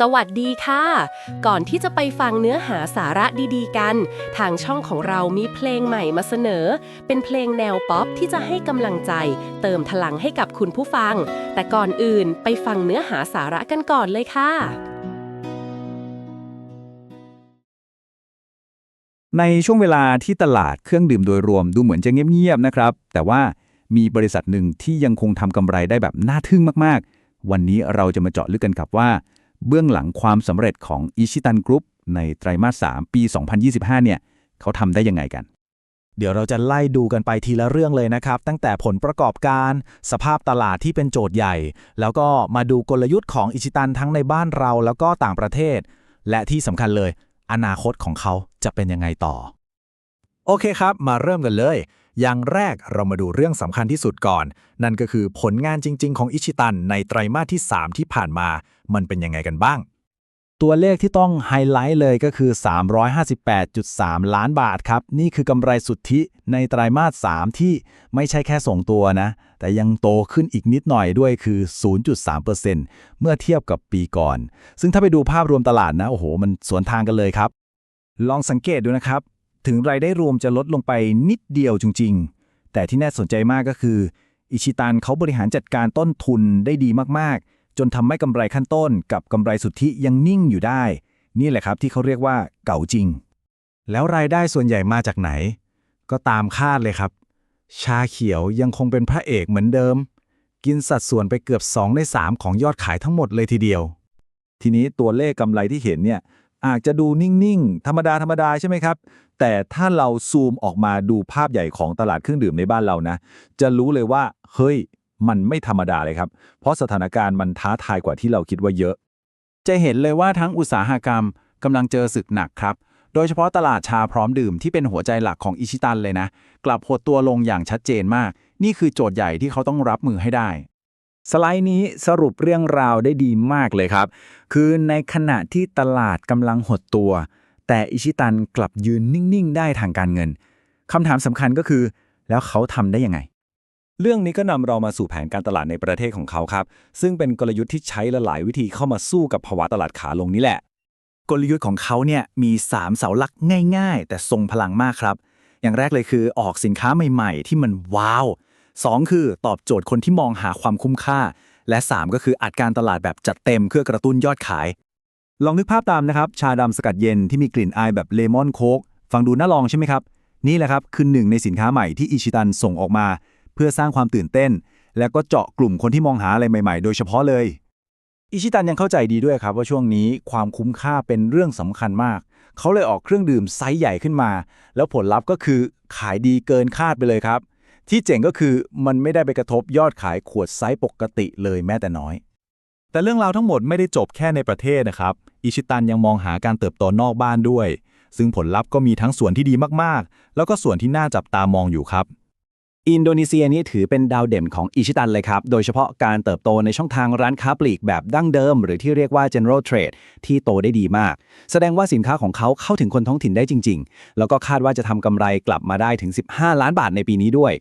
สวัสดีค่ะ ก่อนที่จะไปฟังเนื้อหาสาระดีๆกัน ทางช่องของเรามีเพลงใหม่มาเสนอ เป็นเพลงแนวป๊อปที่จะให้กำลังใจ เติมพลังให้กับคุณผู้ฟัง แต่ก่อนอื่นไปฟังเนื้อหาสาระกันก่อนเลยค่ะ ในช่วงเวลาที่ตลาดเครื่องดื่มโดยรวมดูเหมือนจะเงียบๆนะครับ แต่ว่ามีบริษัทหนึ่งที่ยังคงทำกำไรได้แบบน่าทึ่งมากๆ วันนี้เราจะมาเจาะลึกกันครับว่า เบื้องหลังความสำเร็จของอิชิตันกรุ๊ปในไตรมาส 3 ปี 2025 เนี่ย เขาทำได้ยังไงกัน เดี๋ยวเราจะไล่ดูกันไปทีละเรื่องเลยนะครับ ตั้งแต่ผลประกอบการ สภาพตลาดที่เป็นโจทย์ใหญ่ แล้วก็มาดูกลยุทธ์ของอิชิตันทั้งในบ้านเราแล้วก็ต่างประเทศ และที่สำคัญเลย อนาคตของเขาจะเป็นยังไงต่อ โอเคครับ มาเริ่มกันเลย อย่างแรกเรามาดูเรื่องสำคัญที่สุดก่อน นั่นก็คือผลงานจริง ๆ ของอิชิตันในไตรมาสที่ 3 ที่ผ่านมา มันเป็นยังไงกันบ้าง ตัวเลขที่ต้องไฮไลท์เลยก็คือ 358.3 ล้านบาทครับ นี่คือกำไรสุทธิในไตรมาส 3 ที่ไม่ใช่แค่ส่งตัวนะ แต่ยังโตขึ้นอีกนิดหน่อยด้วยคือ 0.3%เมื่อเทียบกับปีก่อน ซึ่งถ้าไปดูภาพรวมตลาดนะโอ้โห มันสวนทางกันเลยครับ ลองสังเกตดูนะครับ ถึงรายได้รวมจะลดลงไปนิดเดียวจริง ๆ แต่ที่น่าสนใจมากก็คือ อิชิตันเขาบริหารจัดการต้นทุนได้ดีมากๆ จนทำให้กำไรขั้นต้น กับกำไรสุทธิยังนิ่งอยู่ได้ นี่แหละครับที่เขาเรียกว่าเก่าจริง แล้วรายได้ส่วนใหญ่มาจากไหน ก็ตามคาดเลยครับ ชาเขียวยังคงเป็นพระเอกเหมือนเดิม กินสัดส่วนไปเกือบ 2 ใน 3 ของยอดขายทั้งหมดเลยทีเดียว ทีนี้ตัวเลขกำไรที่เห็นเนี่ย อาจจะดูนิ่งๆ ธรรมดาธรรมดาใช่ไหมครับ แต่ถ้าเราซูมออกมาดูภาพใหญ่ของตลาดเครื่องดื่มในบ้านเรานะ จะรู้เลยว่า เฮ้ย มันไม่ธรรมดาเลยครับ เพราะสถานการณ์มันท้าทายกว่าที่เราคิดว่าเยอะ จะเห็นเลยว่าทั้งอุตสาหกรรมกำลังเจอศึกหนักครับ โดยเฉพาะตลาดชาพร้อมดื่มที่เป็นหัวใจหลักของอิชิตันเลยนะ กลับหดตัวลงอย่างชัดเจนมาก นี่คือโจทย์ใหญ่ที่เขาต้องรับมือให้ได้ สไลด์นี้สรุปเรื่องราวได้ดีมากเลยครับ คือในขณะที่ตลาดกำลังหดตัว แต่อิชิตันกลับยืนนิ่ง ๆ ได้ทางการเงินคำถามสำคัญก็คือ แล้วเขาทำได้ยังไง เรื่องนี้ก็นำเรามาสู่แผนการตลาดในประเทศของเขาครับ ซึ่งเป็นกลยุทธ์ที่ใช้หลายวิธีเข้ามาสู้กับภาวะตลาดขาลงนี้แหละ กลยุทธ์ของเขาเนี่ยมี 3 เสาหลักง่าย ๆ แต่ทรงพลังมากครับ อย่างแรกเลยคือออกสินค้าใหม่ ๆ ที่มันว้าว 2 คือตอบโจทย์คนที่มองหาความคุ้มค่า และ 3 ก็คืออัดการตลาดแบบจัดเต็มเพื่อกระตุ้นยอดขาย ลองนึกภาพตามนะครับ ชาดำสกัดเย็นที่มีกลิ่นอายแบบเลมอนโค้กฟังดูน่าลองใช่ไหมครับ นี่แหละครับคือหนึ่งในสินค้าใหม่ที่อิชิตันส่งออกมา เพื่อสร้างความตื่นเต้น และก็เจาะกลุ่มคนที่มองหาอะไรใหม่ๆ โดยเฉพาะเลยอิชิตันยังเข้าใจดีด้วยครับว่าช่วงนี้ความคุ้มค่าเป็นเรื่องสำคัญมาก เขาเลยออกเครื่องดื่มไซส์ใหญ่ขึ้นมา แล้วผลลัพธ์ก็คือขายดีเกินคาดไปเลยครับ ที่เจ๋งก็คือมันไม่ได้ไปกระทบยอดขายขวดไซส์ปกติเลยแม้แต่น้อย แต่เรื่องราวทั้งหมดไม่ได้จบแค่ในประเทศนะครับ อิชิตันยังมองหาการเติบโตนอกบ้านด้วย ซึ่งผลลัพธ์ก็มีทั้งส่วนที่ดีมากๆ แล้วก็ส่วนที่น่าจับตามองอยู่ครับ อินโดนีเซียนี่ถือเป็นดาวเด่นของอิชิตันเลยครับ โดยเฉพาะการเติบโตในช่องทางร้านค้าปลีกแบบดั้งเดิม หรือที่เรียกว่า general trade ที่โตได้ดีมาก แสดงว่าสินค้าของเขาเข้าถึงคนท้องถิ่นได้จริง ๆ แล้วก็คาดว่าจะทำกำไรกลับมาได้ถึง 15 ล้านบาทในปีนี้ด้วย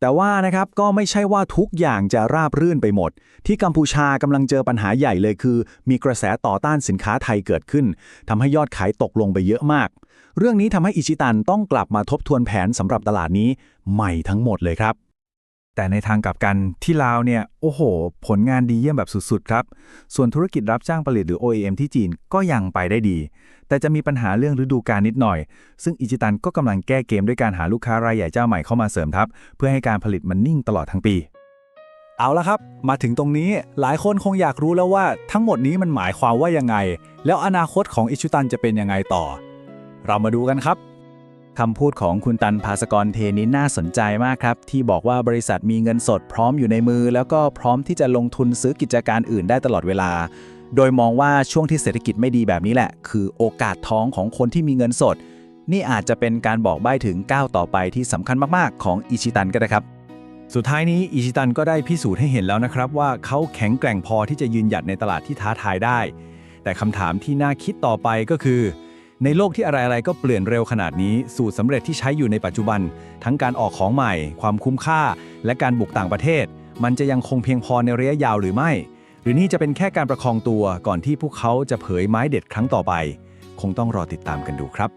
แต่ว่านะครับก็ไม่ใช่ว่าทุกอย่างจะราบรื่นไปหมด ที่กัมพูชากำลังเจอปัญหาใหญ่เลยคือ มีกระแสต่อต้านสินค้าไทยเกิดขึ้นทำให้ยอดขายตกลงไปเยอะมาก เรื่องนี้ทำให้อิชิตันต้องกลับมาทบทวนแผนสำหรับตลาดนี้ใหม่ทั้งหมดเลยครับ แต่ในทางกลับกันที่ลาวเนี่ย โอ้โห ผลงานดีเยี่ยมแบบสุด ๆ ครับ ส่วนธุรกิจรับจ้างผลิตหรือ OEM ที่จีนก็ยังไปได้ดี แต่จะมีปัญหาเรื่องฤดูกาลนิดหน่อย ซึ่งอิจิตันก็กำลังแก้เกมด้วยการหาลูกค้ารายใหญ่เจ้าใหม่เข้ามาเสริมทัพ เพื่อให้การผลิตมันนิ่งตลอดทั้งปี เอาละครับ มาถึงตรงนี้หลายคนคงอยากรู้แล้วว่าทั้งหมดนี้มันหมายความว่ายังไง แล้วอนาคตของอิชิตันจะเป็นยังไงต่อ เรามาดูกันครับ คำพูดของคุณตันภาสกรเทนี้น่าสนใจมากครับ ที่บอกว่าบริษัทมีเงินสดพร้อมอยู่ในมือ แล้วก็พร้อมที่จะลงทุนซื้อกิจการอื่นได้ตลอดเวลา โดยมองว่าช่วงที่เศรษฐกิจไม่ดีแบบนี้แหละ คือโอกาสท้องของคนที่มีเงินสด นี่อาจจะเป็นการบอกใบ้ถึงก้าวต่อไปที่สำคัญมากๆ ของอิชิตันก็ได้ครับสุดท้ายนี้อิชิตันก็ได้พิสูจน์ให้เห็นแล้วนะครับว่าเขาแข็งแกร่งพอที่จะยืนหยัดในตลาดที่ท้าทายได้ แต่คำถามที่น่าคิดต่อไปก็คือ ในโลกที่อะไรๆก็เปลี่ยนเร็วขนาดนี้ สูตรสำเร็จที่ใช้อยู่ในปัจจุบัน ทั้งการออกของใหม่ ความคุ้มค่า และการบุกต่างประเทศ มันจะยังคงเพียงพอในระยะยาวหรือไม่ หรือนี่จะเป็นแค่การประคองตัวก่อนที่พวกเขาจะเผยไม้เด็ดครั้งต่อไป คงต้องรอติดตามกันดูครับ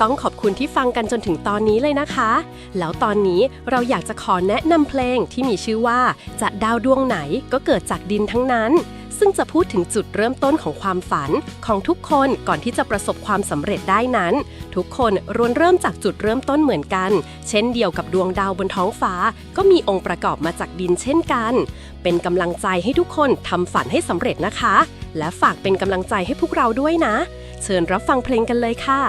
ต้องขอบคุณที่ฟังกันจนถึงตอนนี้เลยนะคะ แล้วตอนนี้เราอยากจะขอแนะนำเพลงที่มีชื่อว่าจะดาวดวงไหนก็เกิดจากดินทั้งนั้น ซึ่งจะพูดถึงจุดเริ่มต้นของความฝันของทุกคนก่อนที่จะประสบความสำเร็จได้นั้น ทุกคนรวนเริ่มจากจุดเริ่มต้นเหมือนกัน เช่นเดียวกับดวงดาวบนท้องฟ้า ก็มีองค์ประกอบมาจากดินเช่นกัน เป็นกำลังใจให้ทุกคนทำฝันให้สำเร็จนะคะ และฝากเป็นกำลังใจให้พวกเราด้วยนะ เชิญรับฟังเพลงกันเลยค่ะ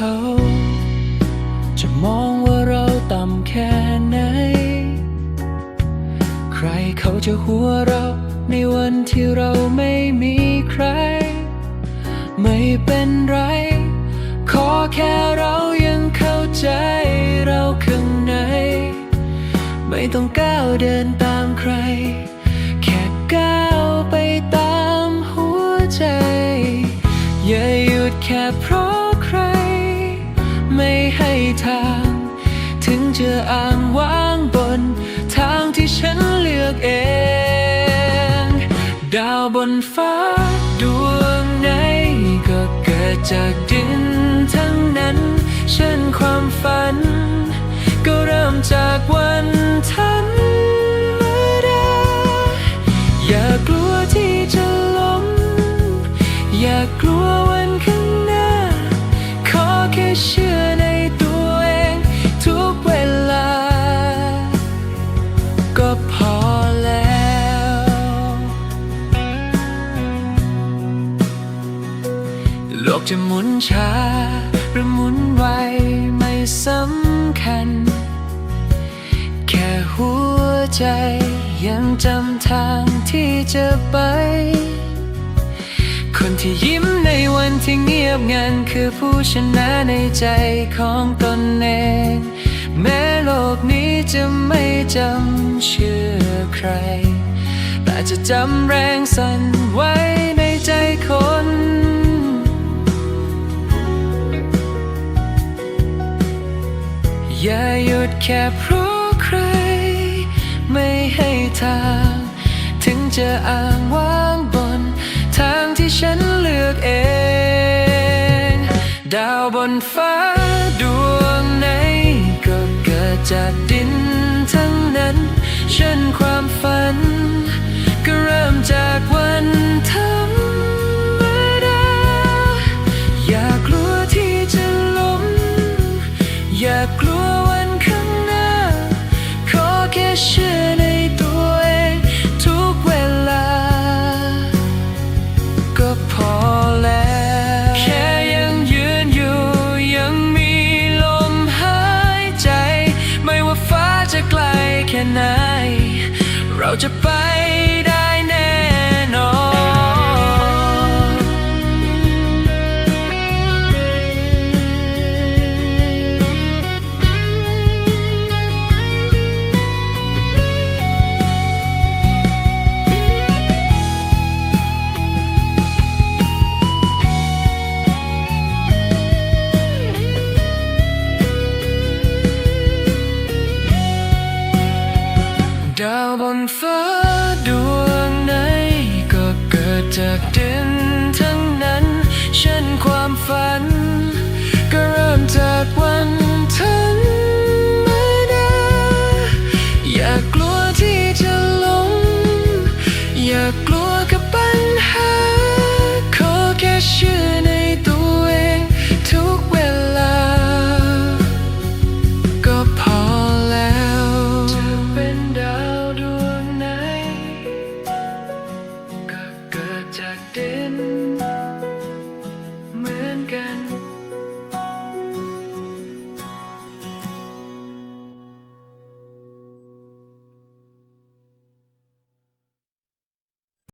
เขา จะมองว่าเราต่ำแค่ไหน ใครเขาจะหัวเราในวันที่เราไม่มีใคร ไม่เป็นไร ขอแค่เรายังเข้าใจเราข้างใน ไม่ต้องก้าวเดินตามใคร จะอ้างว้างบน ทางที่ฉันเลือกเอง ดาวบนฟ้าดวงไหนก็เกิดจากดินทั้งนั้นเช่นความฝัน ก็เริ่มจากวันทัน จะหมุนช้า หรือหมุนไวไม่สำคัญ แค่หัวใจยังจำทางที่จะไป คนที่ยิ้มในวันที่เงียบงันคือผู้ชนะในใจของตนเองแม้โลกนี้จะไม่จำเชื่อใคร แต่จะจำแรงสั่นไว้ในใจคน อย่าหยุดแค่เพราะใคร ไม่ให้ทาง ถึงจะอ้างว้างบน ทางที่ฉันเลือกเอง ดาวบนฟ้าดวงไหน ก็เกิดจากดินทั้งนั้นเช่นความฝัน ก็เริ่มจากวัน เราจะไป นฟ้าดวงไหนก็เกิดจากดินทั้งนั้น เช่นความฝัน ก็เริ่มจากวัน